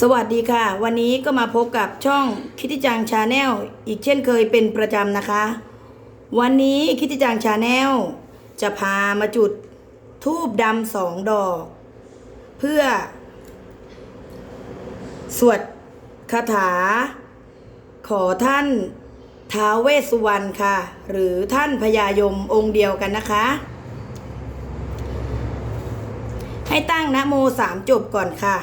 สวัสดีค่ะ วันนี้ก็มาพบกับช่องคิติจังชาแนลอีกเช่นเคยเป็นประจำนะคะ วันนี้คิติจังชาแนลจะพามาจุดทูบดำสองดอก เพื่อ สวดคาถา ขอท่านท้าวเวสสุวรรณค่ะ หรือท่านพญายมองค์เดียวกันนะคะ ให้ตั้งนะโมสามจบก่อนค่ะ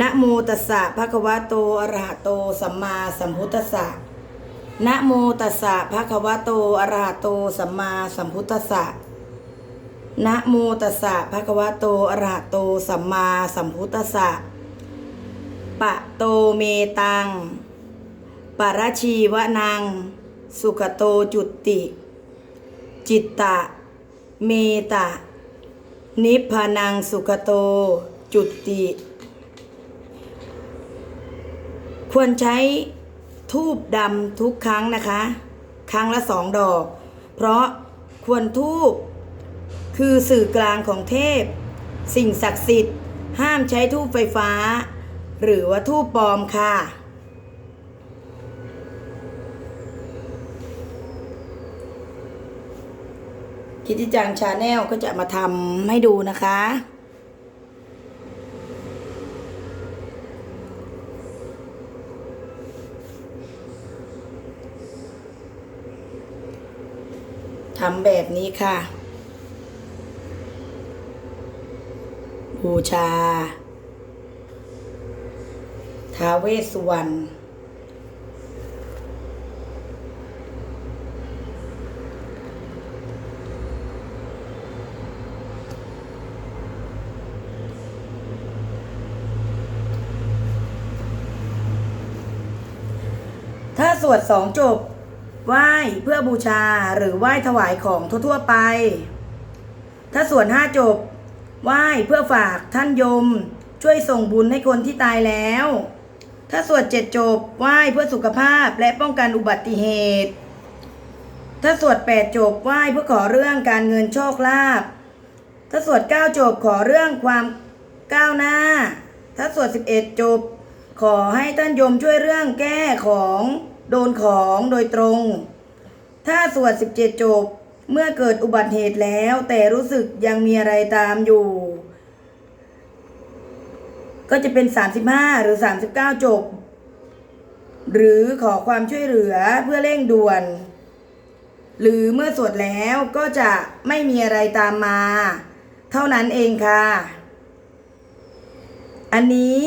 นะโมตัสสะภะคะวะโตอะระหะโตสัมมาสัมพุทธัสสะนะโมตัสสะภะคะวะโตอะระหะโตสัมมาสัมพุทธัสสะนะโมตัสสะภะคะวะโตอะระหะโตสัมมาสัมพุทธัสสะปะโตเมตังปะระชีวะนังสุขโตจุติ จิตตะ เมตะ นิพพานังสุขโตจุติ ควรใช้ทูบดำทุกครั้งนะคะ ครั้งละสองดอก เพราะควรทูบคือสื่อกลางของเทพ สิ่งศักดิ์สิทธิ์ ห้ามใช้ทูบไฟฟ้า หรือว่าทูบปลอมค่ะ คิดที่จังชาแนลก็จะมาทำให้ดูนะคะ ทำแบบนี้ค่ะ บูชา ท้าเวสสุวรรณถ้าสวดสองจบ ไหว้เพื่อบูชาหรือไหว้ถวายของทั่วๆไป ถ้าสวดห้าจบ ไหว้เพื่อฝากท่านยม ช่วยส่งบุญให้คนที่ตายแล้ว ถ้าสวดเจ็ดจบ ไหว้เพื่อสุขภาพและป้องกันอุบัติเหตุ ถ้าสวดแปดจบ ไหว้เพื่อขอเรื่องการเงินโชคลาภ ถ้าสวดเก้าจบขอเรื่องความก้าวหน้า ถ้าสวดสิบเอ็ดจบ ขอให้ท่านยมช่วยเรื่องแก้ของ โดนของโดยตรง ถ้าสวดสิบเจ็ดจบ เมื่อเกิดอุบัติเหตุแล้ว แต่รู้สึกยังมีอะไรตามอยู่ ก็จะเป็น 35 หรือ 39 จบ หรือขอความช่วยเหลือเพื่อเร่งด่วน หรือเมื่อสวดแล้วก็จะไม่มีอะไรตามมา เท่านั้นเองค่ะ อันนี้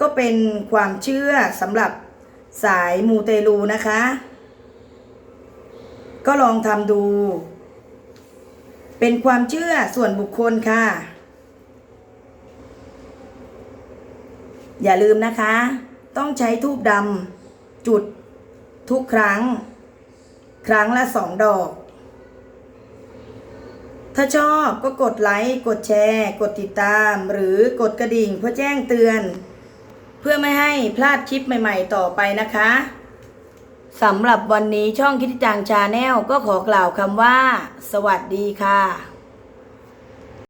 ก็เป็นความเชื่อสำหรับ สายมูเตลูนะคะ ก็ลองทำดู เป็นความเชื่อส่วนบุคคลค่ะ อย่าลืมนะคะ ต้องใช้ทูบดำจุดทุกครั้ง ครั้งละสองดอก ถ้าชอบก็กดไลค์ กดแชร์ กดติดตาม หรือกดกระดิ่งเพื่อแจ้งเตือน เพื่อไม่ให้พลาดคลิปใหม่ๆต่อไปนะคะสำหรับวันนี้ช่องคิดจังชาแนลก็ขอกล่าวคำว่า สวัสดีค่ะ